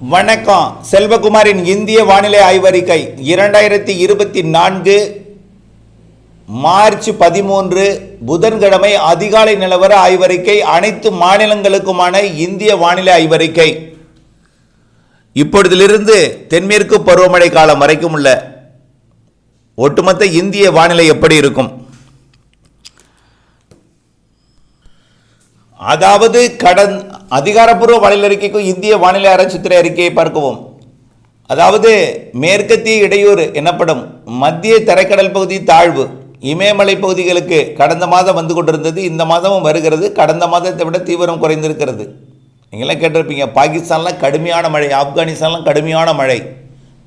வணக்கம். செல்வகுமாரின் இந்திய வானிலை ஆய்வறிக்கை இரண்டாயிரத்தி இருபத்தி நான்கு மார்ச் பதிமூன்று புதன்கிழமை அதிகாலை நிலவர ஆய்வறிக்கை அனைத்து மாநிலங்களுக்குமான இந்திய வானிலை ஆய்வறிக்கை. இப்பொழுதிலிருந்து தென்மேற்கு பருவமழை காலம் வரைக்கும் உள்ள ஒட்டுமொத்த இந்திய வானிலை எப்படி இருக்கும்? அதாவது கடன் அதிகாரப்பூர்வ வானிலை அறிக்கைக்கும் இந்திய வானிலை ஆராய்ச்சித்துறை அறிக்கையை பார்க்கவும். அதாவது மேற்கத்திய இடையூறு எனப்படும் மத்திய தரைக்கடல் பகுதி தாழ்வு இமயமலை பகுதிகளுக்கு கடந்த மாதம் வந்து கொண்டிருந்தது இந்த மாதமும் வருகிறது. கடந்த மாதத்தை விட தீவிரம் குறைந்திருக்கிறது. நீங்களாம் கேட்டிருப்பீங்க பாகிஸ்தான்லாம் கடுமையான மழை ஆப்கானிஸ்தான்லாம் கடுமையான மழை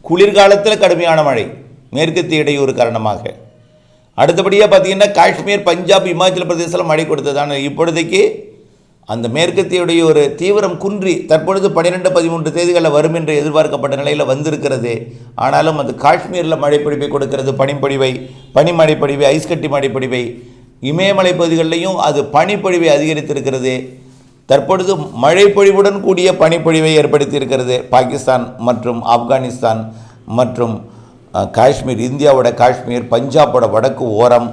குளிர்காலத்தில் கடுமையான மழை மேற்கத்திய இடையூறு காரணமாக. அடுத்தபடியாக பார்த்தீங்கன்னா காஷ்மீர் பஞ்சாப் இமாச்சல பிரதேசத்தில் மழை கொடுத்தது ஆனால் இப்பொழுதைக்கு அந்த மேற்கத்தியுடைய ஒரு தீவிரம் குன்றி தற்பொழுது பன்னிரெண்டு பதிமூன்று தேதிகளில் வரும் என்று எதிர்பார்க்கப்பட்ட நிலையில் வந்திருக்கிறது. ஆனாலும் அது காஷ்மீரில் மழைப்பொழிவை கொடுக்கிறது பனிப்பொழிவை பனிமழைப்பொழிவை ஐஸ்கட்டி மழைப்பொழிவை. இமயமலை பகுதிகளிலையும் அது பனிப்பொழிவை அதிகரித்திருக்கிறது. தற்பொழுது மழைப்பொழிவுடன் கூடிய பனிப்பொழிவை ஏற்படுத்தியிருக்கிறது. பாகிஸ்தான் மற்றும் ஆப்கானிஸ்தான் மற்றும் காஷ்மீர் இந்தியாவோட காஷ்மீர் பஞ்சாபோட வடக்கு ஓரம்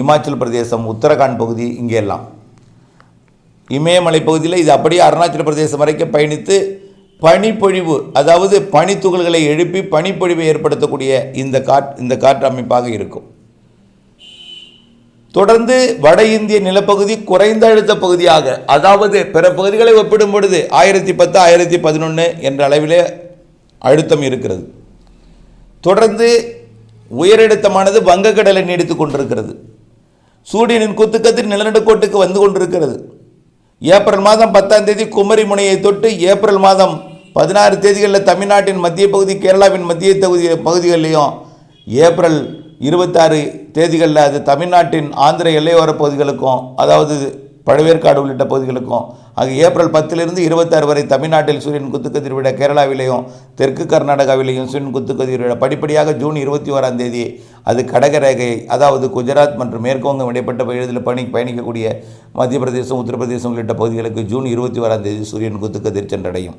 இமாச்சல் பிரதேசம் உத்தரகாண்ட் பகுதி இங்கெல்லாம். இமயமலை பகுதியில் இது அப்படியே அருணாச்சல பிரதேசம் வரைக்கும் பயணித்து பனிப்பொழிவு அதாவது பனித்துகள்களை எழுப்பி பனிப்பொழிவை ஏற்படுத்தக்கூடிய இந்த காட் இந்த காற்று அமைப்பாக இருக்கும். தொடர்ந்து வட இந்திய நிலப்பகுதி குறைந்த அழுத்த பகுதியாக அதாவது பிற பகுதிகளை ஒப்பிடும் பொழுது ஆயிரத்தி பத்து ஆயிரத்தி பதினொன்று என்ற அளவிலே அழுத்தம் இருக்கிறது. தொடர்ந்து உயரழுத்தமானது வங்கக்கடலை நீடித்து கொண்டிருக்கிறது. சூரியனின் குத்துக்கத்தில் நிலநடுக்கோட்டுக்கு வந்து கொண்டிருக்கிறது. ஏப்ரல் மாதம் பத்தாம் தேதி குமரி முனையை தொட்டு ஏப்ரல் மாதம் பதினாறு தேதிகளில் தமிழ்நாட்டின் மத்திய பகுதி கேரளாவின் மத்திய தொகுதி பகுதிகளிலையும் ஏப்ரல் இருபத்தாறு தேதிகளில் அது தமிழ்நாட்டின் ஆந்திர எல்லையோர பகுதிகளுக்கும் அதாவது பழவேற்காடு உள்ளிட்ட பகுதிகளுக்கும் ஆக ஏப்ரல் பத்திலிருந்து இருபத்தாறு வரை தமிழ்நாட்டில் சூரியன் குத்துக்கதிர் விட கேரளாவிலேயும் தெற்கு கர்நாடகாவிலேயும் சூரியன் குத்துக்கதிர் விட படிப்படியாக ஜூன் இருபத்தி ஓராம் தேதி அது கடகரேகை அதாவது குஜராத் மற்றும் மேற்குவங்கம் இடைப்பட்ட பகுதியில் பணி பயணிக்கக்கூடிய மத்திய பிரதேசம் உத்தரப்பிரதேசம் உள்ளிட்ட பகுதிகளுக்கு ஜூன் இருபத்தி ஓராம் தேதி சூரியன் குத்துக்கதிர் சென்றடையும்.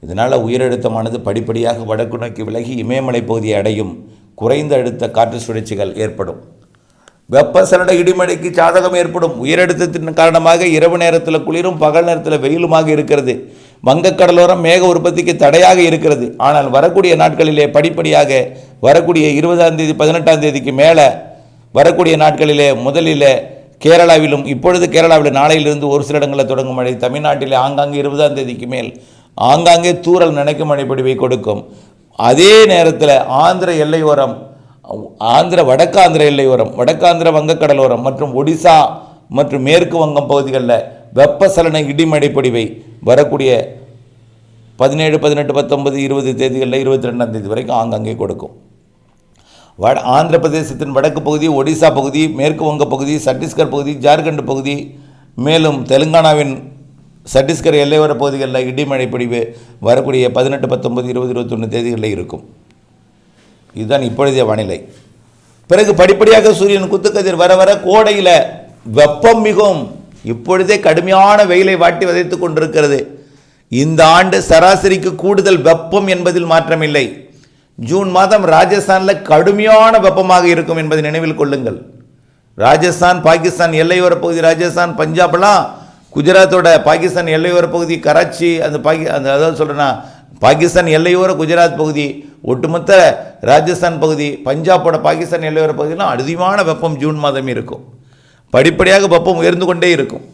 இதனால் உயரழுத்தமானது படிப்படியாக வடக்கு நோக்கி விலகி இமயமலை பகுதியை அடையும். குறைந்த அழுத்த காற்று சுழற்சிகள் ஏற்படும். வெப்பசலன இடிமழைக்கு சாதகம் ஏற்படும். உயரழுத்தத்தின் காரணமாக இரவு நேரத்தில் குளிரும் பகல் நேரத்தில் வெயிலுமாக இருக்கிறது. வங்கக்கடலோரம் மேக உற்பத்திக்கு தடையாக இருக்கிறது. ஆனால் வரக்கூடிய நாட்களிலே படிப்படியாக வரக்கூடிய இருபதாம் தேதி பதினெட்டாம் தேதிக்கு மேலே வரக்கூடிய நாட்களிலே முதலில் கேரளாவிலும் இப்பொழுது கேரளாவில் நாளையிலிருந்து ஒரு சில இடங்களில் தொடங்கும் மழை. தமிழ்நாட்டிலே ஆங்காங்கே இருபதாம் தேதிக்கு மேல் ஆங்காங்கே தூரல் நினைக்கும் மழைப்படிவை கொடுக்கும். அதே நேரத்தில் ஆந்திர எல்லையோரம் ஆந்திர வடக்காந்திர எல்லையோரம் வடக்காந்திர வங்கக்கடலோரம் மற்றும் ஒடிசா மற்றும் மேற்கு வங்கம் பகுதிகளில் வெப்பசலன இடிமடை பொடிவை வரக்கூடிய பதினேழு பதினெட்டு பத்தொன்பது இருபது தேதிகளில் இருபத்தி ரெண்டாம் தேதி வரைக்கும் ஆங்காங்கே கொடுக்கும். வட ஆந்திர பிரதேசத்தின் வடக்கு பகுதி ஒடிசா பகுதி மேற்கு வங்க பகுதி சத்தீஸ்கர் பகுதி ஜார்க்கண்ட் பகுதி மேலும் தெலுங்கானாவின் சத்தீஸ்கர் எல்லையோர பகுதிகளில் இடிமழை பிடிவு வரக்கூடிய பதினெட்டு பத்தொன்பது இருபது இருபத்தொன்று தேதிகளில் இருக்கும். இதுதான் இப்பொழுதைய வானிலை. பிறகு படிப்படியாக சூரியன் குத்துக்கதிர் வர வர கோடையில் வெப்பம் மிகவும் இப்பொழுதே கடுமையான வெயிலை வாட்டி வதைத்துக் கொண்டிருக்கிறது. இந்த ஆண்டு சராசரிக்கு கூடுதல் வெப்பம் என்பதில் மாற்றமில்லை. ஜூன் மாதம் ராஜஸ்தானில் கடுமையான வெப்பமாக இருக்கும் என்பதை நினைவில் கொள்ளுங்கள். ராஜஸ்தான் பாகிஸ்தான் எல்லையோர பகுதி ராஜஸ்தான் பஞ்சாப்லாம் குஜராத்தோட பாகிஸ்தான் எல்லையோர பகுதி கராச்சி அந்த பாகி அந்த அதாவது சொல்கிறேன்னா பாகிஸ்தான் எல்லையோர குஜராத் பகுதி ஒட்டுமொத்த ராஜஸ்தான் பகுதி பஞ்சாபோட பாகிஸ்தான் எல்லையோர பகுதியெலாம் அதிகமான வெப்பம் ஜூன் மாதம் இருக்கும். படிப்படியாக வெப்பம் உயர்ந்து கொண்டே இருக்கும்.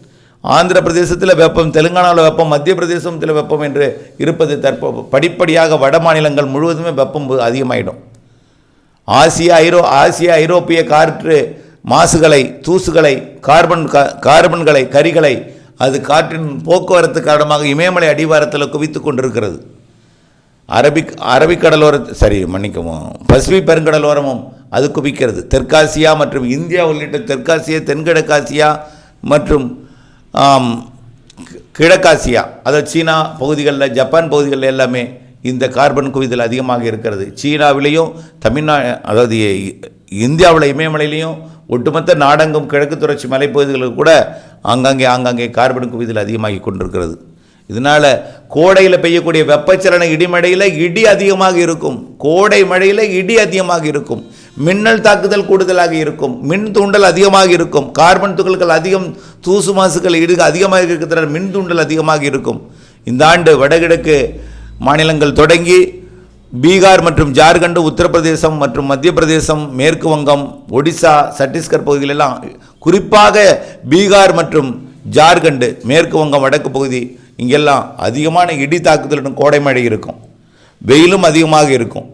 ஆந்திர பிரதேசத்தில் வெப்பம் தெலுங்கானாவில் வெப்பம் மத்திய பிரதேசத்தில் வெப்பம் என்று இருப்பது தற்போ படிப்படியாக வட மாநிலங்கள் முழுவதுமே வெப்பம் அதிகமாயிடும். ஆசிய ஐரோ ஆசிய ஐரோப்பிய காற்று மாசுகளை தூசுகளை கார்பன் கார்பன்களை கரிகளை அது காற்றின் போக்குவரத்து காரணமாக இமயமலை அடிவாரத்தில் குவித்து கொண்டிருக்கிறது. அரபிக் அரபிக்கடலோர சரி மன்னிக்கவும். பசிபிக் பெருங்கடலோரமும் அது குவிக்கிறது. தெற்காசியா மற்றும் இந்தியா உள்ளிட்ட தெற்காசியா தென்கிழக்காசியா மற்றும் கிழக்காசியா அதாவது சீனா பகுதிகளில் ஜப்பான் பகுதிகளில் எல்லாமே இந்த கார்பன் குவிதல் அதிகமாக இருக்கிறது. சீனாவிலேயும் தமிழ்நா அதாவது இந்தியாவில் இமயமலையிலையும் ஒட்டுமொத்த நாடெங்கும் கிழக்கு தொடர்ச்சி மலைப்பகுதிகளுக்கு கூட ஆங்காங்கே ஆங்காங்கே கார்பன் குவிதல் அதிகமாகி கொண்டிருக்கிறது. இதனால் கோடையில் பெய்யக்கூடிய வெப்பச்சலன இடிமடையில் இடி அதிகமாக இருக்கும். கோடை மழையில் இடி அதிகமாக இருக்கும். மின்னல் தாக்குதல் கூடுதலாக இருக்கும். மின் தூண்டல் அதிகமாக இருக்கும். கார்பன் துகள்கள் அதிகம் தூசு மாசுகள் இடு அதிகமாக இருக்கிறதுனால மின் தூண்டல் அதிகமாக இருக்கும். இந்த ஆண்டு வடகிழக்கு மாநிலங்கள் தொடங்கி பீகார் மற்றும் ஜார்க்கண்ட் உத்தரப்பிரதேசம் மற்றும் மத்திய பிரதேசம் மேற்கு வங்கம் ஒடிசா சத்தீஸ்கர் பகுதிகளெல்லாம் குறிப்பாக பீகார் மற்றும் ஜார்க்கண்ட் மேற்கு வங்கம் வடக்கு பகுதி இங்கெல்லாம் அதிகமான இடி தாக்குதலிடும் கோடை மழை இருக்கும். வெயிலும் அதிகமாக இருக்கும்.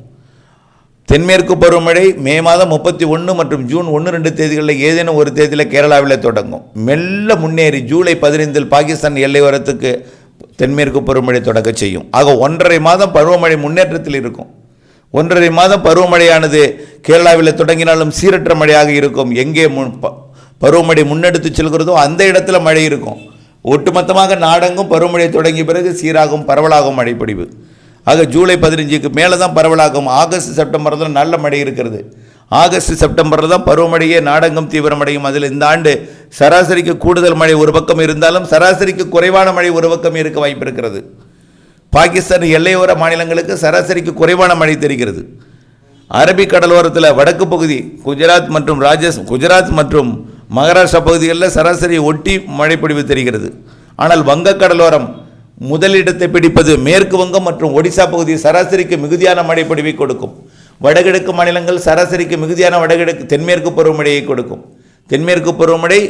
தென்மேற்கு பருவமழை மே மாதம் முப்பத்தி ஒன்று மற்றும் ஜூன் ஒன்று ரெண்டு தேதிகளில் ஏதேனும் ஒரு தேதியில் கேரளாவில் தொடங்கும். மெல்ல முன்னேறி ஜூலை பதினைந்தில் பாகிஸ்தான் எல்லை வரத்துக்கு தென்மேற்கு பருவமழை தொடங்க செய்யும். ஆக ஒன்றரை மாதம் பருவமழை முன்னேற்றத்தில் இருக்கும். ஒன்றரை மாதம் பருவமழையானது கேரளாவில் தொடங்கினாலும் சீரற்ற மழையாக இருக்கும். எங்கே முன் ப- பருவமழை முன்னெடுத்து செல்கிறதோ அந்த இடத்துல மழை இருக்கும். ஒட்டுமொத்தமாக நாடெங்கும் பருவமழை தொடங்கிய பிறகு சீராகும் பரவலாகும் மழை ஆக ஜூலை பதினஞ்சுக்கு மேலே தான் பரவலாகும். ஆகஸ்ட் செப்டம்பர் தான் நல்ல மழை இருக்கிறது. ஆகஸ்ட் செப்டம்பரில் தான் பருவமழையே நாடெங்கும் தீவிரமடையும். அதில் இந்த ஆண்டு சராசரிக்கு கூடுதல் மழை ஒரு பக்கம் இருந்தாலும் சராசரிக்கு குறைவான மழை ஒரு பக்கம் இருக்க வாய்ப்பு இருக்கிறது பாகிஸ்தான் எல்லையோர மாநிலங்களுக்கு சராசரிக்கு குறைவான மழை தெரிகிறது. அரபிக் கடலோரத்தில் வடக்கு பகுதி குஜராத் மற்றும் ராஜஸ் குஜராத் மற்றும் மகாராஷ்டிரா பகுதிகளில் சராசரி ஒட்டி மழைப்பொழிவு தெரிகிறது. ஆனால் வங்கக் கடலோரம் முதலிடத்தை பிடிப்பது மேற்கு வங்கம் மற்றும் ஒடிசா பகுதி சராசரிக்கு மிகுதியான மழைப்பொழிவை கொடுக்கும். வடகிழக்கு மாநிலங்கள் சராசரிக்கு மிகுதியான வடகிழக்கு தென்மேற்கு பருவமழையை கொடுக்கும். தென்மேற்கு பருவமழை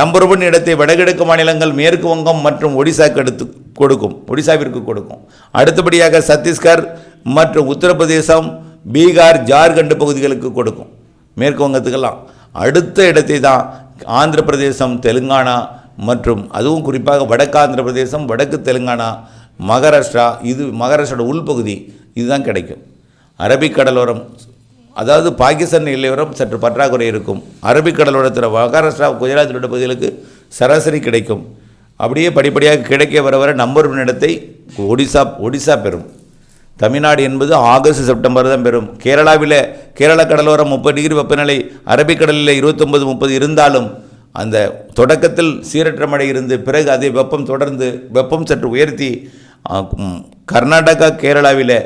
நம்பர் ஒன் இடத்தை வடகிழக்கு மாநிலங்கள் மேற்கு வங்கம் மற்றும் ஒடிசாக்கு எடுத்து கொடுக்கும் ஒடிசாவிற்கு கொடுக்கும். அடுத்தபடியாக சத்தீஸ்கர் மற்றும் உத்தரப்பிரதேசம் பீகார் ஜார்க்கண்ட் பகுதிகளுக்கு கொடுக்கும். மேற்கு வங்கத்துக்கெல்லாம். அடுத்த இடத்தை தான் ஆந்திர பிரதேசம் தெலுங்கானா மற்றும் அதுவும் குறிப்பாக வடக்கு ஆந்திர பிரதேசம் வடக்கு தெலுங்கானா மகாராஷ்டிரா இது மகாராஷ்டிராவோட உள்பகுதி இதுதான் கிடைக்கும். அரபிக் கடலோரம் அதாவது பாகிஸ்தான் எல்லையோரம் சற்று பற்றாக்குறை இருக்கும். அரபிக் கடலோரத்தில் மகாராஷ்டிரா குஜராத்தில் உள்ள பகுதிகளுக்கு சராசரி கிடைக்கும். அப்படியே படிப்படியாக கிடைக்க வர வர நம்பர் ஒன் இடத்தை ஒடிசா ஒடிசா பெறும். தமிழ்நாடு என்பது ஆகஸ்ட் செப்டம்பர் தான் பெறும். கேரளாவில் கேரள கடலோரம் முப்பது டிகிரி வெப்பநிலை அரபிக்கடலில் இருபத்தொன்பது முப்பது இருந்தாலும் அந்த தொடக்கத்தில் சீரற்ற மழை இருந்து பிறகு அதே வெப்பம் தொடர்ந்து வெப்பம் சற்று உயர்த்தி கர்நாடகா கேரளாவில்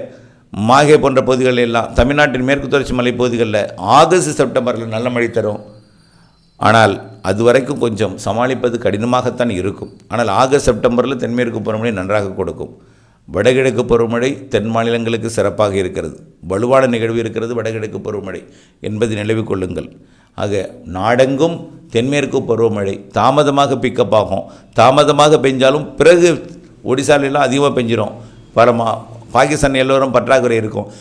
மாகே போன்ற பகுதிகளில் எல்லாம் தமிழ்நாட்டின் மேற்கு தொடர்ச்சி மலை பகுதிகளில் ஆகஸ்ட் செப்டம்பரில் நல்ல மழை தரும். ஆனால் அது வரைக்கும் கொஞ்சம் சமாளிப்பது கடினமாகத்தான் இருக்கும். ஆனால் ஆகஸ்ட் செப்டம்பரில் தென்மேற்கு பருவமழை நன்றாக கொடுக்கும். வடகிழக்கு பருவமழை தென் மாநிலங்களுக்கு சிறப்பாக இருக்கிறது. வலுவான நிகழ்வு இருக்கிறது வடகிழக்கு பருவமழை என்பதை நினைவில் கொள்ளுங்கள். ஆக நாடெங்கும் தென்மேற்கு பருவமழை தாமதமாக பிக்கப் ஆகும். தாமதமாக பெஞ்சாலும் பிறகு ஒடிசாலெல்லாம் அதிகமாக பெஞ்சிரும். பரமா பாகிஸ்தான் எல்லோரும் பற்றாக்குறை இருக்கும்.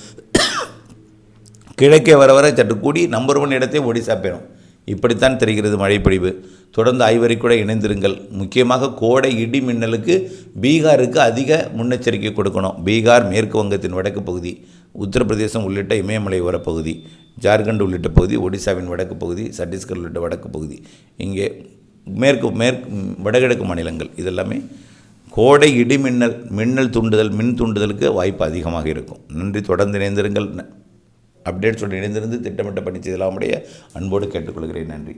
கிழக்கே வர வர சற்று கூடி நம்பர் ஒன் இடத்தை ஒடிசா பெறும். இப்படித்தான் தெரிகிறது மழைப்பொழிவு. தொடர்ந்து ஐவரை கூட இணைந்திருங்கள். முக்கியமாக கோடை இடி மின்னலுக்கு பீகாருக்கு அதிக முன்னெச்சரிக்கை கொடுக்கணும். பீகார் மேற்கு வங்கத்தின் வடக்கு பகுதி உத்தரப்பிரதேசம் உள்ளிட்ட இமயமலை பகுதி ஜார்க்கண்ட் உள்ளிட்ட பகுதி ஒடிசாவின் வடக்கு பகுதி சத்தீஸ்கர் உள்ளிட்ட வடக்கு பகுதி. இங்கே மேற்கு மேற்கு வடகிழக்கு மாநிலங்கள். இதெல்லாமே கோடை இடி மின்னல் மின்னல் தூண்டுதல் மின் தூண்டுதலுக்கு வாய்ப்பு அதிகமாக இருக்கும். நன்றி. தொடர்ந்து இணைந்திருங்கள். அப்டேட்ஸோடு இணைந்திருந்து திட்டமிட்ட பணி செய்தலாமுடைய அன்போடு கேட்டுக்கொள்கிறேன். நன்றி.